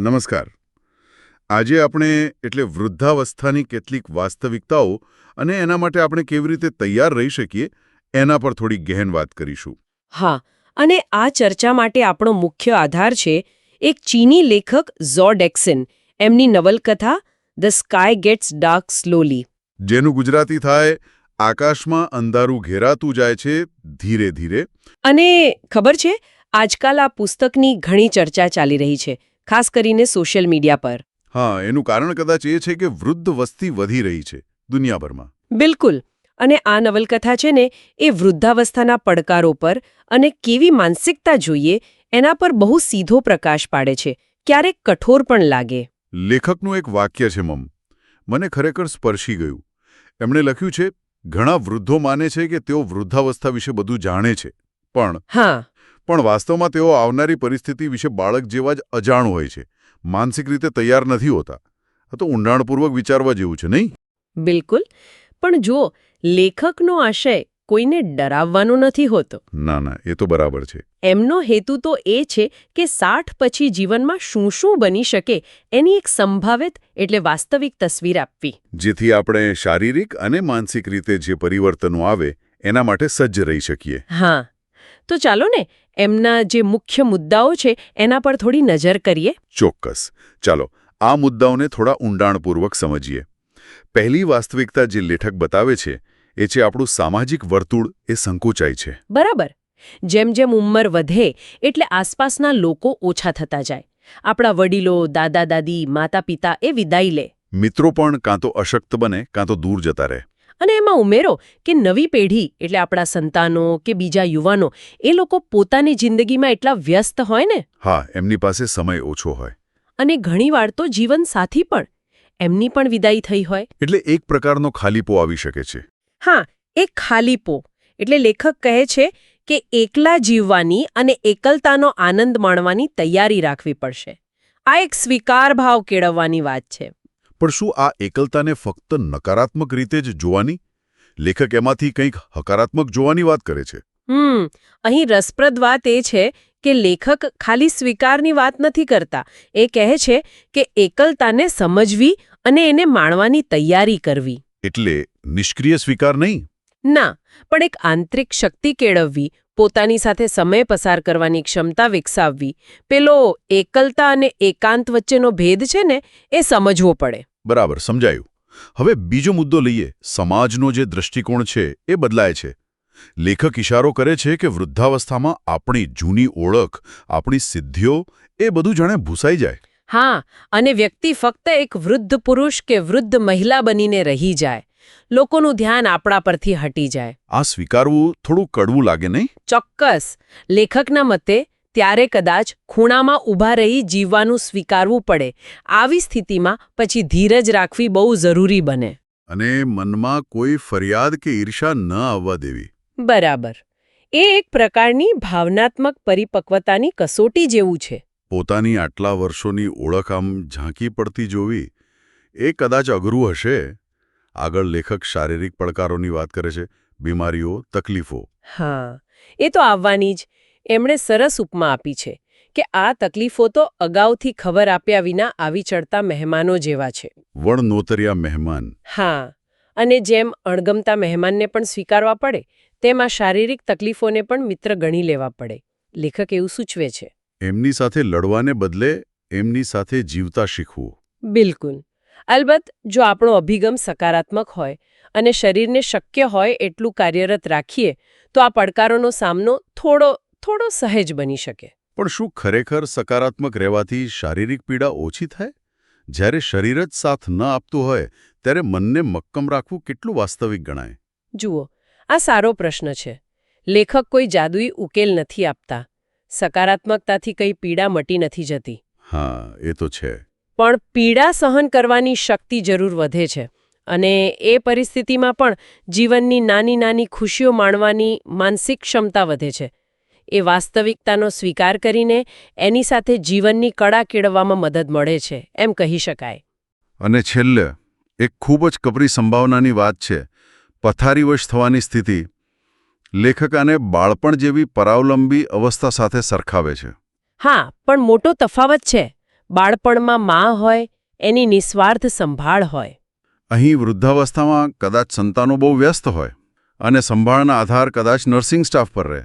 નમસ્કાર. આજે આપણે એટલે વૃદ્ધાવસ્થાની કેટલીક વાસ્તવિકતાઓ અને એના માટે આપણે કેવી રીતે તૈયાર રહી શકીએ એના પર થોડી ગહેન વાત કરીશું. હા અને આ ચર્ચા માટે આપણો મુખ્ય આધાર છે એક ચીની લેખક ઝોડેક્સિન એમની નવલકથા the sky gets dark slowly જેનું ગુજરાતી થાય આકાશમાં અંધારું ઘેરાતું જાય છે ધીરે ધીરે અને ખબર છે આજકાલ આ પુસ્તકની ઘણી ચર્ચા ચાલી રહી છે. ખાસ કરીને સોશિયલ મીડિયા પર. હા એનું કારણ કદાચ એ છે કે વૃદ્ધ વસ્તી વધી રહી છે દુનિયાભરમાં. બિલકુલ. અને આ નવલકથા છે ને એ વૃદ્ધાવસ્થાના પડકારો પર અને કેવી માનસિકતા જોઈએ એના પર બહુ સીધો પ્રકાશ પાડે છે. ક્યારેક કઠોર પણ લાગે. લેખકનું એક વાક્ય છે મમ. મને ખરેખર સ્પર્શી ગયું. એમણે લખ્યું છે ઘણા વૃદ્ધો માને છે કે તેઓ વૃદ્ધાવસ્થા વિશે બધું જાણે છે. પણ હા. પણ વાસ્તવમાં તેઓ આવનારી પરિસ્થિતિ વિશે બાળક જેવા જ અજાણ હોય છે. માનસિક રીતે તૈયાર નથી હોતા. આ તો ઊંડાણપૂર્વક વિચારવા જેવું છે નહીં? બિલકુલ. પણ જો લેખકનો આશય કોઈને ડરાવવાનો નથી હોતો. ના ના એ તો બરાબર છે. એમનો હેતુ તો એ છે કે સાઠ પછી જીવનમાં શું શું બની શકે એની એક સંભાવિત એટલે વાસ્તવિક તસવીર આપવી. જેથી આપણે શારીરિક અને માનસિક રીતે જે પરિવર્તનો આવે એના માટે સજ્જ રહી શકીએ. હા. તો ચાલો ને એમના જે મુખ્ય મુદ્દાઓ છે એના પર થોડી નજર કરીએ. ચોક્કસ. ચાલો આ મુદ્દાઓને થોડા ઊંડાણપૂર્વક સમજીએ. પહેલી વાસ્તવિકતા જે લેખક બતાવે છે એ છે આપણું સામાજિક વર્તુળ એ સંકોચાય છે. બરાબર. જેમ જેમ ઉંમર વધે એટલે આસપાસના લોકો ઓછા થતા જાય. આપણા વડીલો દાદા દાદી માતા પિતા એ વિદાય લે. મિત્રો પણ કાં તો અશક્ત બને કાં તો દૂર જતા રહે. અને એમાં ઉમેરો કે નવી પેઢી એટલે આપણા સંતાનો કે બીજા યુવાનો એ લોકો પોતાની જિંદગીમાં એટલા વ્યસ્ત હોય ને? હા એમની પાસે સમય ઓછો હોય. અને ઘણીવાર તો જીવન સાથી પણ. એમની પણ વિદાય થઈ હોય. એટલે એક પ્રકારનો ખાલીપો આવી શકે છે. હા એક ખાલીપો. એટલે લેખક કહે છે કે એકલા જીવવાની અને એકલતાનો આનંદ માણવાની તૈયારી રાખવી પડશે. આ એક સ્વીકાર ભાવ કેળવવાની વાત છે. પણ શું આ એકલતાને ફક્ત નકારાત્મક રીતે જ જોવાની? લેખક એમાંથી કંઈક હકારાત્મક જોવાની વાત કરે છે. હમ અહીં રસપ્રદ વાત એ છે કે લેખક ખાલી સ્વીકારની વાત નથી કરતા. એ કહે છે કે એકલતાને સમજવી અને એને માણવાની તૈયારી કરવી. એટલે નિષ્ક્રિય સ્વીકાર નહીં? ના પણ એક આંતરિક શક્તિ કેળવવી પોતાની સાથે સમય પસાર કરવાની ક્ષમતા વિકસાવવી. પેલો એકલતા અને એકાંત વચ્ચેનો ભેદ છે ને એ સમજવો પડે. બરાબર સમજાયું. હવે બીજો મુદ્દો લઈએ. સમાજનો જે દૃષ્ટિકોણ છે એ બદલાય છે. લેખક ઇશારો કરે છે કે વૃદ્ધાવસ્થામાં આપણી જૂની ઓળખ આપણી સિદ્ધિઓ એ બધું જાણે ભૂસાઈ જાય. હા અને વ્યક્તિ ફક્ત એક વૃદ્ધ પુરુષ કે વૃદ્ધ મહિલા બનીને રહી જાય. લોકોનું ધ્યાન આપણા પરથી હટી જાય. આ સ્વીકારવું થોડું કડવું લાગે નહીં? ચોક્કસ. લેખકના મતે ત્યારે કદાચ ખૂણામાં ઊભા રહી જીવવાનું સ્વીકારવું પડે. આવી સ્થિતિમાં પછી ધીરજ રાખવી બહુ જરૂરી બને. અને મનમાં કોઈ ફરિયાદ કે ઈર્ષા ન આવવા દેવી. બરાબર. એ એક પ્રકારની ભાવનાત્મક પરિપક્વતાની કસોટી જેવું છે. પોતાની આટલા વર્ષોની ઓળખ આમ ઝાંકી પડતી જોવી એ કદાચ અઘરું હશે? આગળ લેખક શારીરિક પડકારોની વાત કરે છે બીમારીઓ તકલીફો. હા. એ તો આવવાની જ. એમણે સરસ ઉપમા આપી છે કે આ તકલીફો તો અગાઉથી ખબર આપ્યા વિના આવી ચડતા મહેમાનો જેવા છે. વણનોતરિયા મહેમાન. હા અને જેમ અણગમતા મહેમાનને પણ સ્વીકારવા પડે તેમ આ શારીરિક તકલીફોને પણ મિત્ર ગણી લેવા પડે. લેખક એવું સૂચવે છે. એમની સાથે લડવાને બદલે એમની સાથે જીવતા શીખવું. બિલકુલ. અલબત્ત જો આપણો અભિગમ સકારાત્મક હોય અને શરીરને શક્ય હોય એટલું કાર્યરત રાખીએ તો આ પડકારોનો સામનો થોડો થોડો સહેજ બની શકે. પણ શું ખરેખર સકારાત્મક રહેવાથી શારીરિક પીડા ઓછી થાય? જ્યારે શરીર જ સાથ ન આપતું હોય ત્યારે મનને મક્કમ રાખવું કેટલું વાસ્તવિક ગણાય? જુઓ આ સારો પ્રશ્ન છે. લેખક કોઈ જાદુઈ ઉકેલ નથી આપતા. સકારાત્મકતાથી કંઈ પીડા મટી નથી જતી. હા એ તો છે. પણ પીડા સહન કરવાની શક્તિ જરૂર વધે છે. અને એ પરિસ્થિતિમાં પણ જીવનની નાની નાની ખુશીઓ માણવાની માનસિક ક્ષમતા વધે છે. એ વાસ્તવિકતાનો સ્વીકાર કરીને એની સાથે જીવનની કળા કેળવવામાં મદદ મળે છે એમ કહી શકાય. અને છેલ્લે એક ખૂબ જ કપરી સંભાવનાની વાત છે પથારીવશ થવાની સ્થિતિ. લેખક આને બાળપણ જેવી પરાવલંબી અવસ્થા સાથે સરખાવે છે. હા પણ મોટો તફાવત છે બાળપણમાં મા હોય એની નિસ્વાર્થ સંભાળ હોય. અહીં વૃદ્ધાવસ્થામાં કદાચ સંતાનો બહુ વ્યસ્ત હોય અને સંભાળના આધાર કદાચ નર્સિંગ સ્ટાફ પર રહે.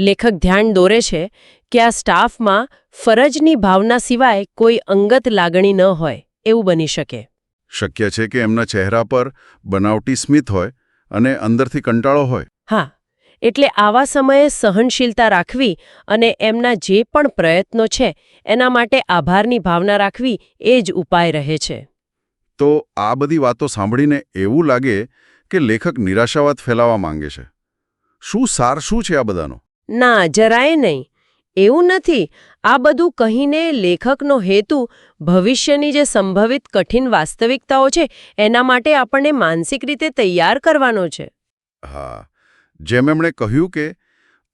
લેખક ધ્યાન દોરે છે કે આ સ્ટાફમાં ફરજની ભાવના સિવાય કોઈ અંગત લાગણી ન હોય એવું બની શકે. શક્ય છે કે એમના ચહેરા પર બનાવટી સ્મિત હોય અને અંદરથી કંટાળો હોય. હા એટલે આવા સમયે સહનશીલતા રાખવી અને એમના જે પણ પ્રયત્નો છે એના માટે આભારની ભાવના રાખવી એ જ ઉપાય રહે છે. તો આ બધી વાતો સાંભળીને એવું લાગે કે લેખક નિરાશાવાદ ફેલાવવા માંગે છે. શું સાર શું છે આ બધાનો? ના જરાય નહીં. એવું નથી. આ બધું કહીને લેખકનો હેતુ ભવિષ્યની જે સંભવિત કઠિન વાસ્તવિકતાઓ છે એના માટે આપણને માનસિક રીતે તૈયાર કરવાનો છે. હા. જેમ એમણે કહ્યું કે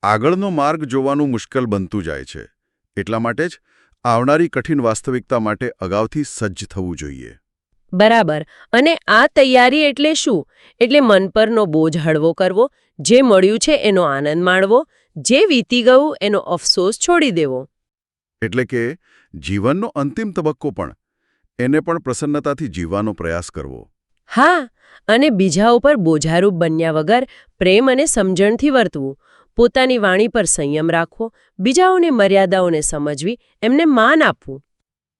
આગળનો માર્ગ જોવાનું મુશ્કેલ બનતું જાય છે એટલા માટે જ આવનારી કઠિન વાસ્તવિકતા માટે અગાઉથી સજ્જ થવું જોઈએ. બરાબર. અને આ તૈયારી એટલે શું? એટલે મન પરનો બોજ હળવો કરવો જે મળ્યું છે એનો આનંદ માણવો જે વીતી ગયું એનો અફસોસ છોડી દેવો. એટલે કે જીવનનો અંતિમ તબક્કો પણ એને પણ પ્રસન્નતાથી જીવવાનો પ્રયાસ કરવો. હા અને બીજા ઉપર બોજારૂપ બન્યા વગર પ્રેમ અને સમજણથી વર્તવું. પોતાની વાણી પર સંયમ રાખવો બીજાઓને મર્યાદાઓને સમજવી એમને માન આપવું.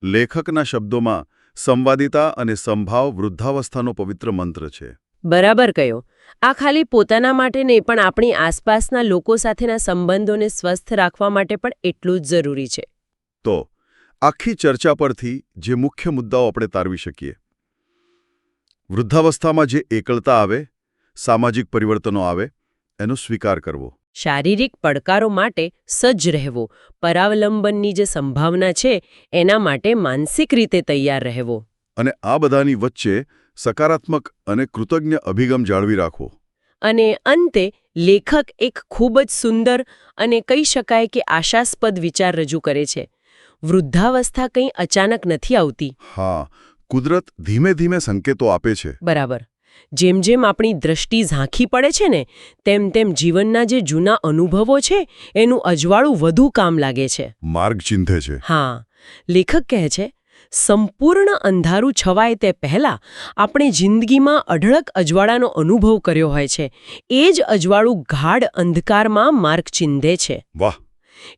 લેખકના શબ્દોમાં સંવાદિતા અને સંભાવ વૃદ્ધાવસ્થાનો પવિત્ર મંત્ર છે. બરાબર કયો આ ખાલી પોતાના માટે નહીં પણ આપણી આસપાસના લોકો સાથેના સંબંધોને સ્વસ્થ રાખવા માટે પણ એટલું જ જરૂરી છે. તો આખી ચર્ચા પરથી જે મુખ્ય મુદ્દાઓ આપણે તારવી શકીએ. વૃદ્ધાવસ્થામાં જે એકલતા આવે સામાજિક પરિવર્તનો આવે એનો સ્વીકાર કરવો. શારીરિક પડકારો માટે સજ્જ રહેવો પરાવલંબનની જે સંભાવના છે એના માટે માનસિક રીતે તૈયાર રહેવો. અને આ બધાની વચ્ચે સકારાત્મક અને કૃતજ્ઞ અભિગમ જાળવી રાખવો. અને અંતે લેખક એક ખૂબ જ સુંદર અને કહી શકાય કે આશાસ્પદ વિચાર રજૂ કરે છે. વૃદ્ધાવસ્થા કંઈ અચાનક નથી આવતી. હા કુદરત ધીમે ધીમે સંકેતો આપે છે. બરાબર. જેમ જેમ આપણી દ્રષ્ટિ ઝાંખી પડે છે ને તેમ તેમ જીવનના જે જૂના અનુભવો છે એનું અજવાળું વધુ કામ લાગે છે. માર્ગ ચિંધે છે. હા. લેખક કહે છે સંપૂર્ણ અંધારું છવાય તે પહેલાં આપણે જિંદગીમાં અઢળક અજવાળાનો અનુભવ કર્યો હોય છે. એ જ અજવાળું ગાઢ અંધકારમાં માર્ગ ચિંધે છે. વાહ!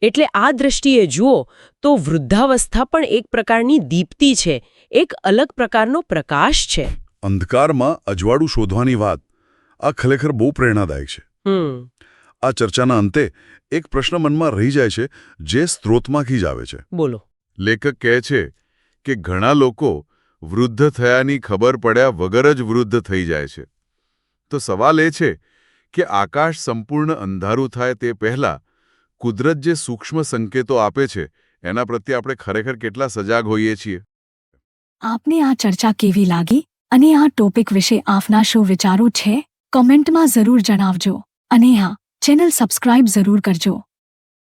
એટલે આ દ્રષ્ટિએ જુઓ તો વૃદ્ધાવસ્થા પણ એક પ્રકારની દીપ્તિ છે. એક અલગ પ્રકારનો પ્રકાશ છે. અંધકારમાં અજવાળું શોધવાની વાત આ ખરેખર બહુ પ્રેરણાદાયક છે. આ ચર્ચાના અંતે એક પ્રશ્ન મનમાં રહી જાય છે જે સ્ત્રોતમાંથી જ આવે છે. બોલો. લેખક કહે છે કે ઘણા લોકો વૃદ્ધ થયાની ખબર પડ્યા વગર જ વૃદ્ધ થઈ જાય છે. તો સવાલ એ છે કે આકાશ સંપૂર્ણ અંધારું થાય તે પહેલાં કુદરત જે સૂક્ષ્મ સંકેતો આપે છે, એના પ્રત્યે આપણે ખરેખર કેટલા સજાગ હોઈએ છીએ? આપને આ ચર્ચા કેવી લાગી? અને આ ટોપિક વિશે આપના શું વિચારો છે? કોમેન્ટમાં જરૂર જણાવજો. અને હા, ચેનલ સબસ્ક્રાઇબ જરૂર કરજો.